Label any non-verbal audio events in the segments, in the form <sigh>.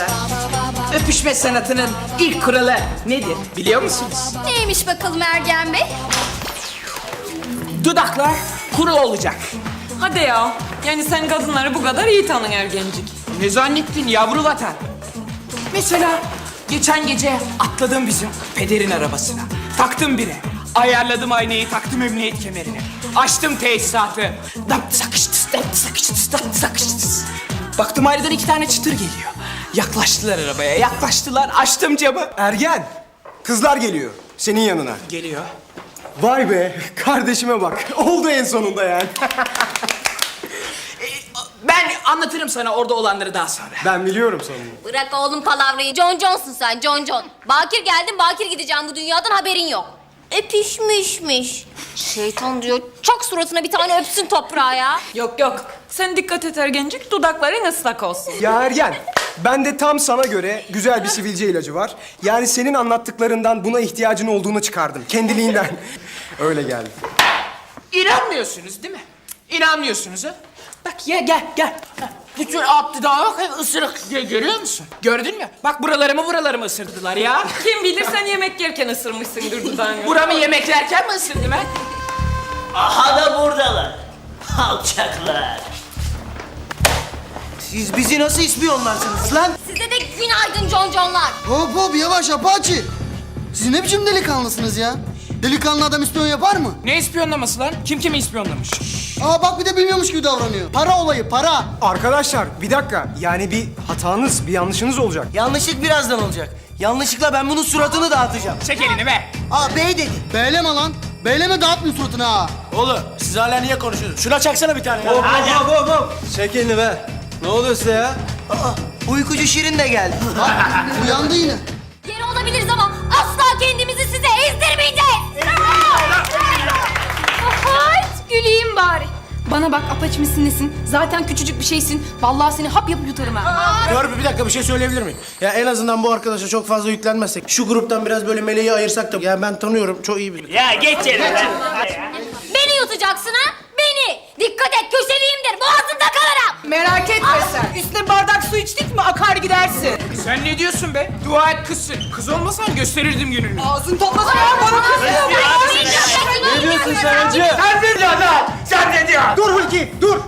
arkadaşlar. Öpüşme sanatının ilk kuralı nedir biliyor musunuz? Neymiş bakalım Ergen Bey? Dudaklar kuru olacak. Hadi ya. Yani sen kadınları bu kadar iyi tanın ergencik. Ne zannettin yavru vatan? Mesela geçen gece atladım bizim pederin arabasına. Taktım bire. Ayarladım aynayı, taktım emniyet kemerini. Açtım tesisatı. Dap sakıştıs, dap sakıştıs, dap sakıştıs. Baktım ayrıdan iki tane çıtır geliyor. Yaklaştılar arabaya, yaklaştılar. Açtım camı. Ergen, kızlar geliyor senin yanına. Geliyor. Vay be, kardeşime bak. Oldu en sonunda yani. <laughs> Ben anlatırım sana orada olanları daha sonra. ben biliyorum sonunu. Bırak oğlum palavrayı. John John'sun sen John John. Bakir geldim Bakir gideceğim bu dünyadan haberin yok. Öpüşmüşmüş. Şeytan diyor çok suratına bir tane öpsün toprağa ya. Yok yok. Sen dikkat et ergencik. Dudakların ıslak olsun. Ya Ergen, ben de tam sana göre güzel bir sivilce ilacı var. Yani senin anlattıklarından buna ihtiyacın olduğunu çıkardım. Kendiliğinden. <laughs> Öyle geldi. İnanmıyorsunuz değil mi? İnanmıyorsunuz ha? Bak ye gel gel. Ha, Bütün attı daha bak hep ısırık diye görüyor musun? Gördün mü? Bak buralarımı buralarımı ısırdılar ya. Kim bilir sen yemek yerken ısırmışsındır dudağını. Buramı yemeklerken mi ısırdım ha? Aha da buradalar. Alçaklar. Siz bizi nasıl ispiyonlarsınız lan? Size de günaydın John John'lar. Hop hop yavaş Apache. Siz ne biçim delikanlısınız ya? Delikanlı adam ispiyon yapar mı? Ne ispiyonlaması lan? Kim kimi ispiyonlamış? Aa bak bir de bilmiyormuş gibi davranıyor. Para olayı para. Arkadaşlar, bir dakika. Yani bir hatanız, bir yanlışınız olacak. Yanlışlık birazdan olacak. Yanlışlıkla ben bunun suratını dağıtacağım. Çek elini be. Aa bey dedi. Beyleme lan. Beyleme dağıtmıyor suratını ha. Oğlum siz hala niye konuşuyorsunuz? Şuna çaksana bir tane ya. Çek elini be. Ne oluyor size ya? Aa uykucu Şirin de geldi. uyandı yine. Geri olabiliriz ama asla kendimizi size ezdirmeyeceğiz. Hayt güleyim bari. Bana bak apaç mısın nesin? Zaten küçücük bir şeysin. Vallahi seni hap yapıp yutarım ha. Dur bir dakika bir şey söyleyebilir miyim? Ya en azından bu arkadaşa çok fazla yüklenmezsek, şu gruptan biraz böyle meleği ayırsak da ya ben tanıyorum çok iyi bir. Ya geç yerine. Beni yutacaksın ha? Beni. Dikkat et köşeliyimdir boğazında kalırım. Merak etme sen. Üstüne bardak su içtik mi akar gidersin. Sen ne diyorsun be? Dua et kızsın. Kız olmasan gösterirdim gününü. Ağzın toplasana ya bana kızıyor. Ne diyorsun sen Sen ne diyorsun lan? Sen ne diyorsun? Dur Hulki, dur.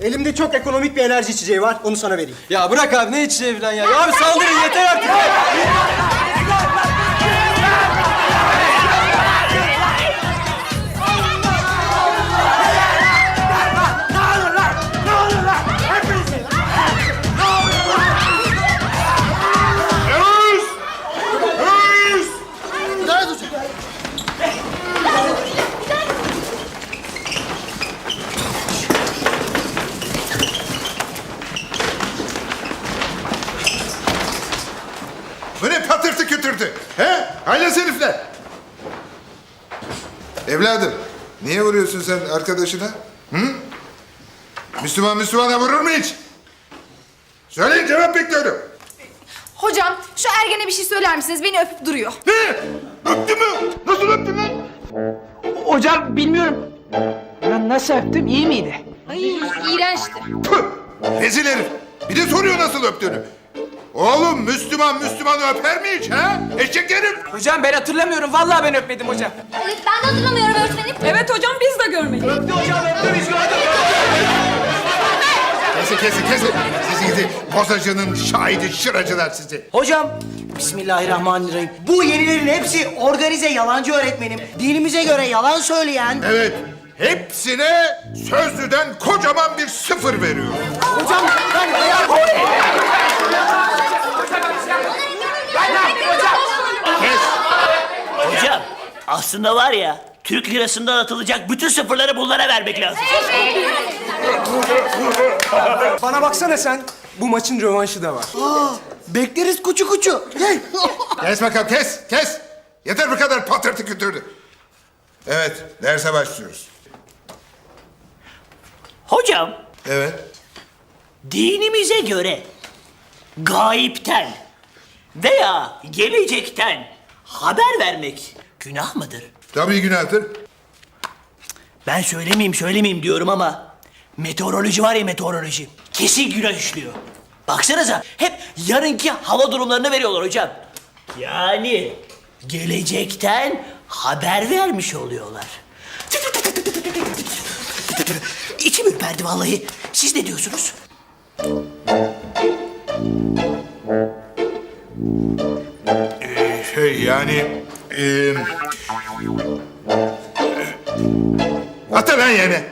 Elimde çok ekonomik bir enerji içeceği var. Onu sana vereyim. Ya bırak abi ne içeceği falan ya. Ya abi saldırın yeter artık. <laughs> kütürdü? He? Haylaz herifler. Evladım, niye vuruyorsun sen arkadaşına? Hı? Müslüman Müslümana vurur mu hiç? Söyleyin cevap bekliyorum. Hocam şu ergene bir şey söyler misiniz? Beni öpüp duruyor. Ne? Öptü mü? Nasıl öptü lan? Hocam bilmiyorum. Lan nasıl öptüm? iyi miydi? Ay iğrençti. Püh! Rezil herif. Bir de soruyor nasıl öptüğünü. Oğlum Müslüman Müslümanı öper mi hiç ha? Eşek herif. Hocam ben hatırlamıyorum. Vallahi ben öpmedim hocam. Evet ben de hatırlamıyorum öğretmenim. Evet hocam biz de görmedik. Kesin kesin kesin. Sizi gidi bozacının şahidi şıracılar sizi. Hocam Bismillahirrahmanirrahim. Bu yenilerin hepsi organize yalancı öğretmenim. Dinimize göre yalan söyleyen. Evet. Hepsine sözlüden kocaman bir sıfır veriyor. Hocam ben Kes. Hocam aslında var ya Türk lirasından atılacak bütün sıfırları bunlara vermek lazım. <laughs> Bana baksana sen. Bu maçın rövanşı da var. bekleriz kuçu kuçu. Gel. Kes bakalım kes kes. Yeter bu kadar patırtı kütürdü. Evet derse başlıyoruz. Hocam Evet. dinimize göre gayipten veya gelecekten haber vermek günah mıdır? Tabii günahtır. Ben söylemeyeyim söylemeyeyim diyorum ama meteoroloji var ya meteoroloji kesin günah işliyor. Baksanıza hep yarınki hava durumlarını veriyorlar hocam. Yani gelecekten haber vermiş oluyorlar. İçim ürperdi vallahi. Siz ne diyorsunuz? Şey yani... E, Ata ben yerine.